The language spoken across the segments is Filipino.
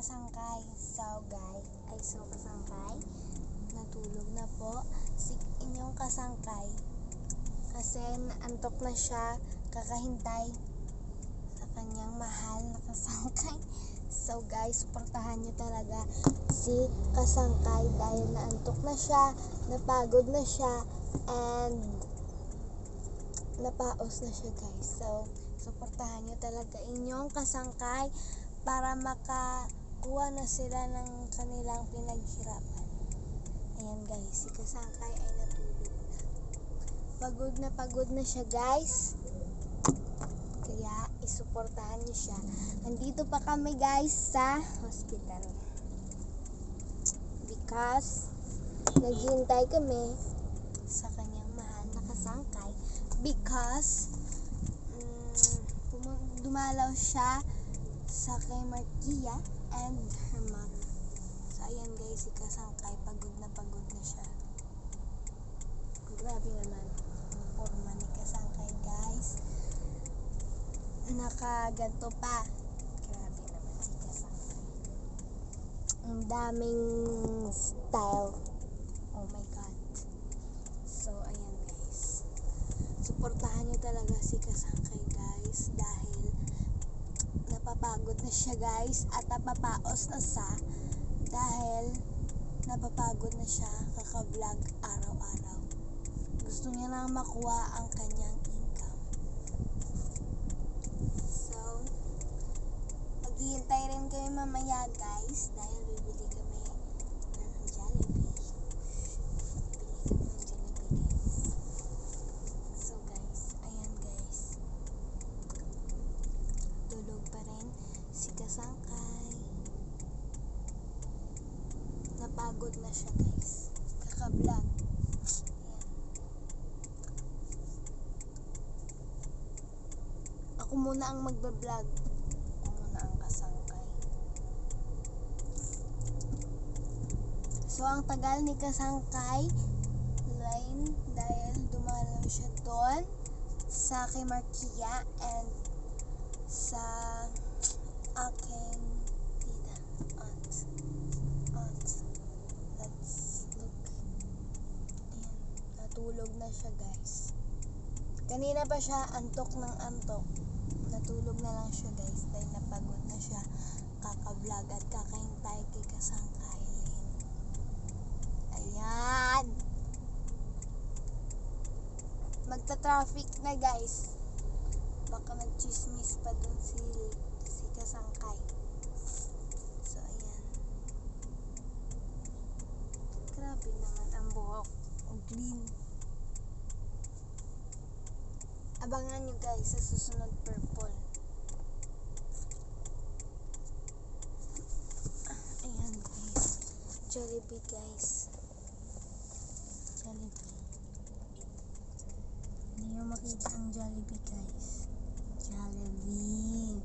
kasangkay. So guys, ay so kasangkay. Natulog na po si inyong kasangkay. Kasi naantok na siya kakahintay sa kanyang mahal na kasangkay. So guys, suportahan nyo talaga si kasangkay dahil naantok na siya, napagod na siya, and napaos na siya guys. So, suportahan nyo talaga inyong kasangkay para makakuha na sila ng kanilang pinaghirapan. Ayan guys, si kasangkay ay natulog na. Pagod na pagod na siya guys. Kaya isuportahan niyo siya. Nandito pa kami guys sa hospital. Because naghihintay kami sa kanyang mahal na kasangkay because pumu- dumalaw siya sa kay Markia and her mom. So ayan guys, si kasangkay pagod na pagod na siya. Grabe naman forma ni kasangkay guys. Nakaganto pa. Grabe naman si kasangkay. Ang daming style. Oh my God. So, ayan guys. Suportahan nyo talaga si Kasangkay guys dahil napapagod na siya guys at napapaos na sa dahil napapagod na siya kaka-vlog araw-araw. Gusto niya na makuha ang kanyang income. So, maghihintay rin kami mamaya guys dahil bibili kami ng Jollibee. Bili kami ng Jollibee guys. So guys, ayan guys. Tulog pa rin si Kasangkay. Napagod na siya guys. Kaka-vlog. Ayan. Ako muna ang magbablog. Ako muna ang kasangkay. So, ang tagal ni Kasangkay, line, dahil dumalaw siya doon sa kay Markia and sa aking tita, aunt. Aunt. Natulog na siya guys. Kanina pa siya antok ng antok. Natulog na lang siya guys dahil napagod na siya kaka-vlog at kakahintay kay Kasangkay Lin. Ayan! Magta-traffic na guys. Baka nag-chismis pa dun si, si Kasangkay. So, ayan. Grabe naman ang buhok. Ang green. Guys sa susunod purple. Ayan guys. Jollibee guys. Jollibee. Hindi nyo makita ang Jollibee guys. Jollibee.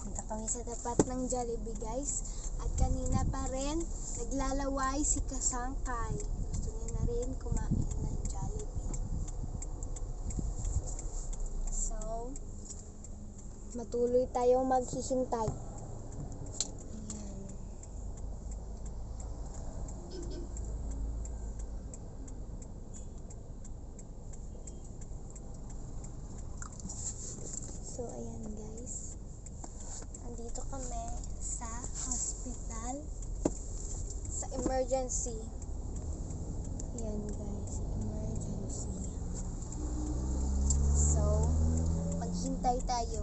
Punta kami sa tapat ng Jollibee guys. At kanina pa rin, naglalaway si Kasangkay. Gusto niya na rin kumain ng Jollibee. So, matuloy tayong maghihintay. Ayan. So, ayan guys. Andito kami sa hospital. Sa emergency. Ayan guys, emergency. So, maghintay tayo.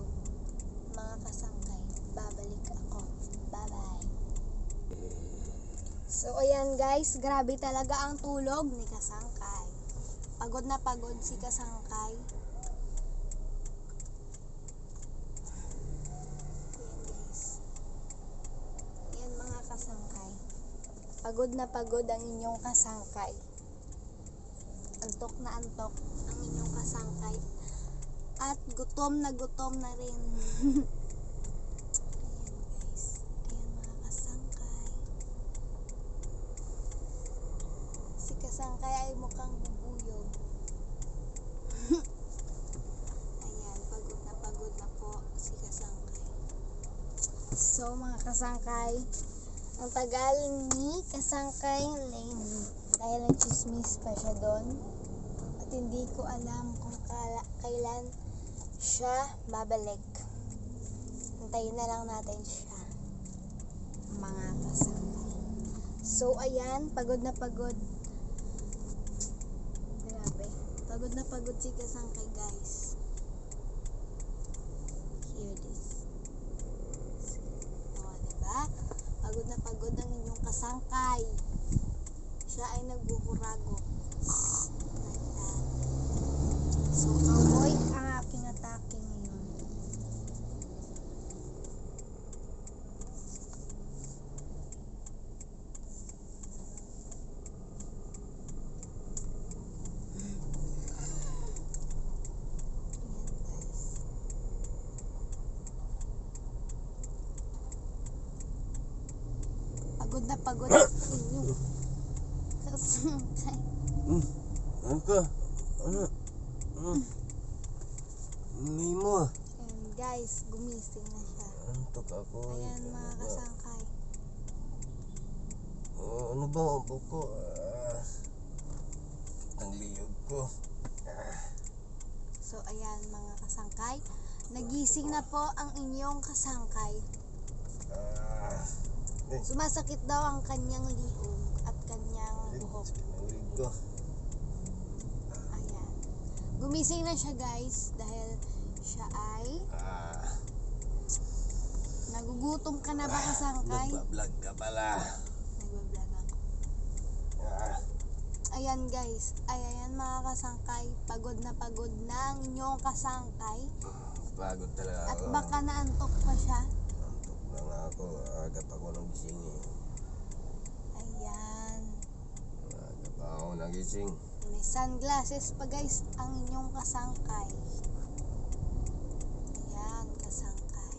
Mga kasangkay. Babalik ako. Bye-bye. So, ayan guys. Grabe talaga ang tulog ni Kasangkay. Pagod na pagod si Kasangkay. Ayan guys. Ayan mga kasangkay. Pagod na pagod ang inyong kasangkay. Antok na antok ang inyong kasangkay. At gutom na gutom na rin. Ayan guys. Ayan mga kasangkay. Si kasangkay ay mukhang bubuyog. Ayan, pagod na pagod na po si kasangkay. So mga kasangkay. Ang tagal ni kasangkay Lane. Dahil nagchismis pa siya doon. At hindi ko alam kung kala, kailan siya babalik. Hintayin na lang natin siya. Mga kasangkay. So, ayan. Pagod na pagod. Grabe. Pagod na pagod si kasangkay, guys. Hear this. O, diba? Pagod na pagod ang inyong kasangkay. Siya ay nagbuhurago. Like that. So, avoid ang aking atake ngayon. Ayan, guys. Pagod na pagod ang inyong kasangkay. Ano ka? Ano? Ano? Hindi mo. And guys, gumising na siya. Antok ako. Ayan Ano mga kasangkay. Oh, ano ba ang buko? Ah, ang liyog ko. So ayan mga kasangkay. Nagising na po ang inyong kasangkay. Ah, Sumasakit daw ang kanyang liog at kanyang buhok. Ayan. Gumising na siya guys dahil siya ay Ah, nagugutom ka na ba kasangkay? nagpa-vlog ka pala. Nagbablog ako. Ah, Ayan guys, ay ayan mga kasangkay, pagod na pagod na ang inyong kasangkay pagod talaga at ako. baka naantok pa siya. Na nga ako. Aga pa ako nagising eh. Ayan. Aga pa ako nagising. May sunglasses pa guys ang inyong kasangkay. Ayan, kasangkay.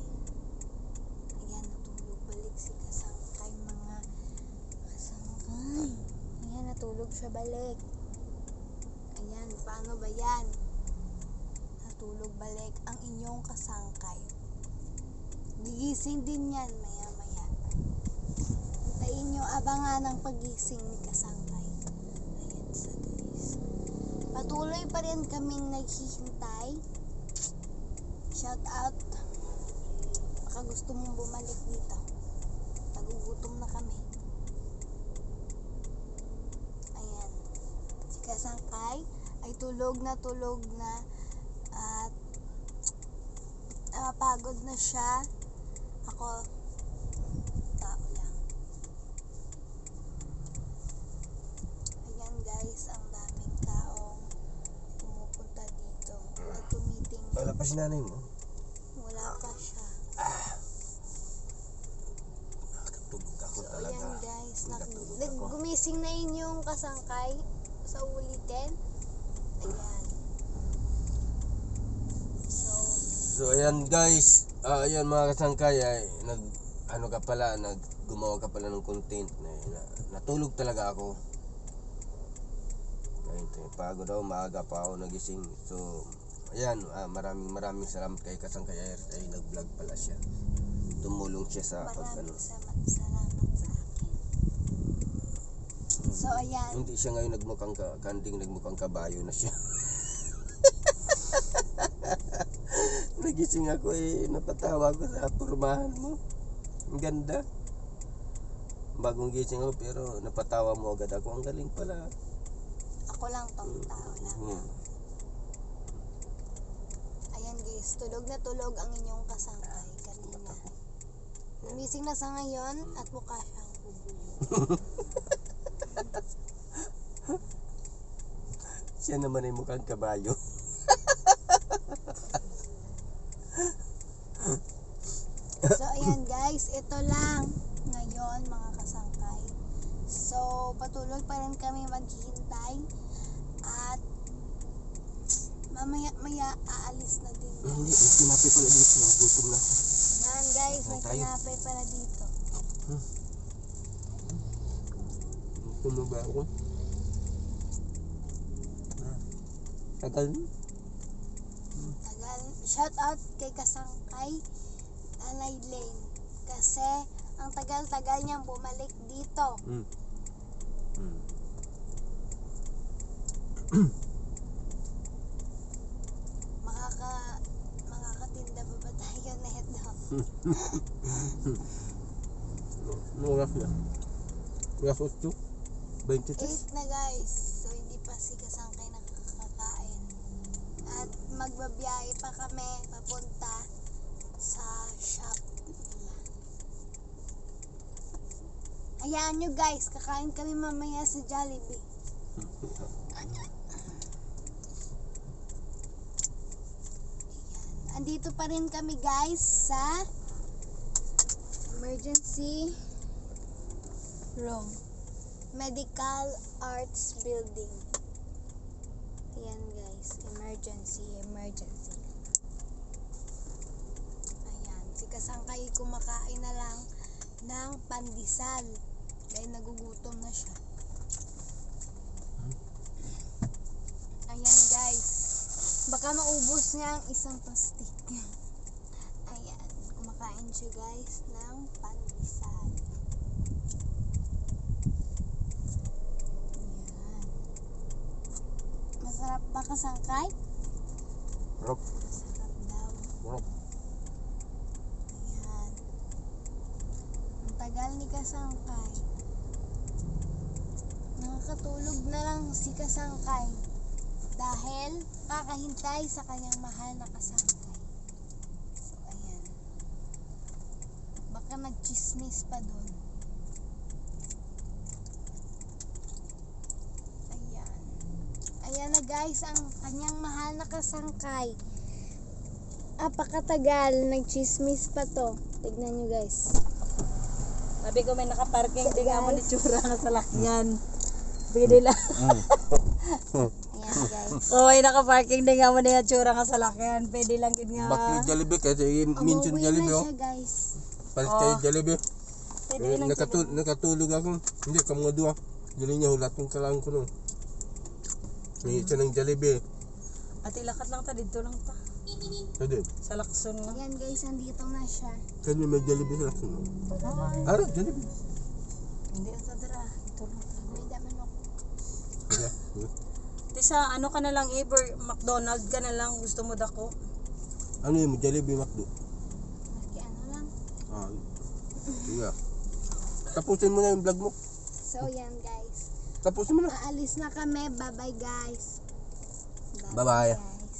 Ayan, natulog balik si kasangkay mga kasangkay. Ayan, natulog siya balik. Ayan, paano ba yan? Natulog balik ang inyong kasangkay. Gigising din yan maya maya. Tayin nyo abangan ang pagising ni kasangkay. Ayan siya guys. Patuloy pa rin kaming naghihintay. Shout out. Baka gusto mong bumalik dito. Nagugutom na kami. Ayan. Si Kasangkay ay tulog na tulog na at napapagod na siya. Ako, tao lang. Ayan guys, ang daming taong pumupunta dito at tumitingin. Wala pa si nanay mo. Wala pa siya. Nakatulog ako So, talaga. ayan guys. Nag- gumising na inyong kasangkay sa ulitin. Ayan. So, So ayan guys, ah, ayan mga kasangkay ay nag ano ka pala, nag gumawa ka pala ng content na, na natulog talaga ako. Ayun, tayo, pagod ako, maaga pa ako nagising. So ayan, ah, maraming maraming salamat kay Kasangkay Air ay nag-vlog pala siya. Tumulong siya sa pag ano. maraming salamat, salamat sa akin. So, ayan. Hindi siya ngayon nagmukhang ka, kanding nagmukhang kabayo na siya. Nagising ako eh, napatawa ko sa pormahan mo. Ang ganda. Bagong gising ako pero napatawa mo agad ako. Ang galing pala. Ako lang tong tao lang. Hmm. Ayan guys, tulog na tulog ang inyong kasangkay kanina. Gumising na sa ngayon at mukha siyang. Siya naman ay mukhang kabayo. So, ayan guys, ito lang ngayon mga kasangkay. So, patuloy pa rin kami maghihintay at mamaya maya aalis na din Hindi, may tinapay pala dito. Nagutom na ako. Yan guys, may tayo. tinapay pala dito. Gutom na ba ako? Ah, Tagal na. Tagal. Shout out kay Kasangkay, Nanay Lane. Kasi tagal-tagal niyang bumalik dito. Mm. Mm. Makaka makakatinda pa ba tayo neto? Ano oras na? Oras 8? 23? 8 na guys. So hindi pa si Kasangkay nakakakain. At magbabiyahe pa kami papunta sa shop nila. Hayaan nyo guys, kakain kami mamaya sa Jollibee. Andito pa rin kami guys sa emergency room. Medical Arts Building. Ayan guys, emergency, emergency. Ayan, si Kasangkay kumakain na lang ng pandesal. Dahil nagugutom na siya. Ayan guys, baka maubos niya ang isang plastic. Siya guys ng pandesal. Ayan. Masarap ba kasangkay? Rock. Masarap daw. Rock. Ayan. Ang tagal ni Kasangkay. Nakakatulog na lang si Kasangkay. Dahil kakahintay sa kanyang mahal na kasangkay. So, ayan. Baka nagchismis pa doon. Ayan. Ayan na guys, ang kanyang mahal na kasangkay. Apakatagal, nagchismis pa to. Tignan nyo guys. Sabi ko may nakaparking So, din nga mo ni. Tsura nga sa lakyan. Pwede lang. Ayan guys. Oh, may nakaparking din nga mo ni Tsura nga sa lakyan. Pwede lang yun nga. Bakit Jollibee kasi Umuwi Jollibee na oh. siya guys. Palit Oh. tayo Jollibee. Pwede Eh, nakatul nakatulog ako. Hindi, ka mga dua. Galing niya, hulat kong kalang ko no. May isa ng Jollibee. Ate, lakat lang ta. Dito lang ta. Pwede. Sa Lakson nga. Ayan guys, andito na siya. Kasi may Jollibee sa lakas no. Ara, Jollibee. Hindi ang tadara. Dito lang. May damanok. Yeah. Ate, sa ano ka na lang, Ever, McDonald ka na lang. Gusto mo dako. Ano yun, Jollibee McDo? Maski ano lang. Ah, yeah. Tapusin mo na yung vlog mo. So yan guys. Tapusin mo na. Aalis na kami. Bye-bye guys. Bye-bye. guys.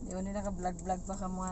Hindi mo nila ka-vlog-vlog pa ka mga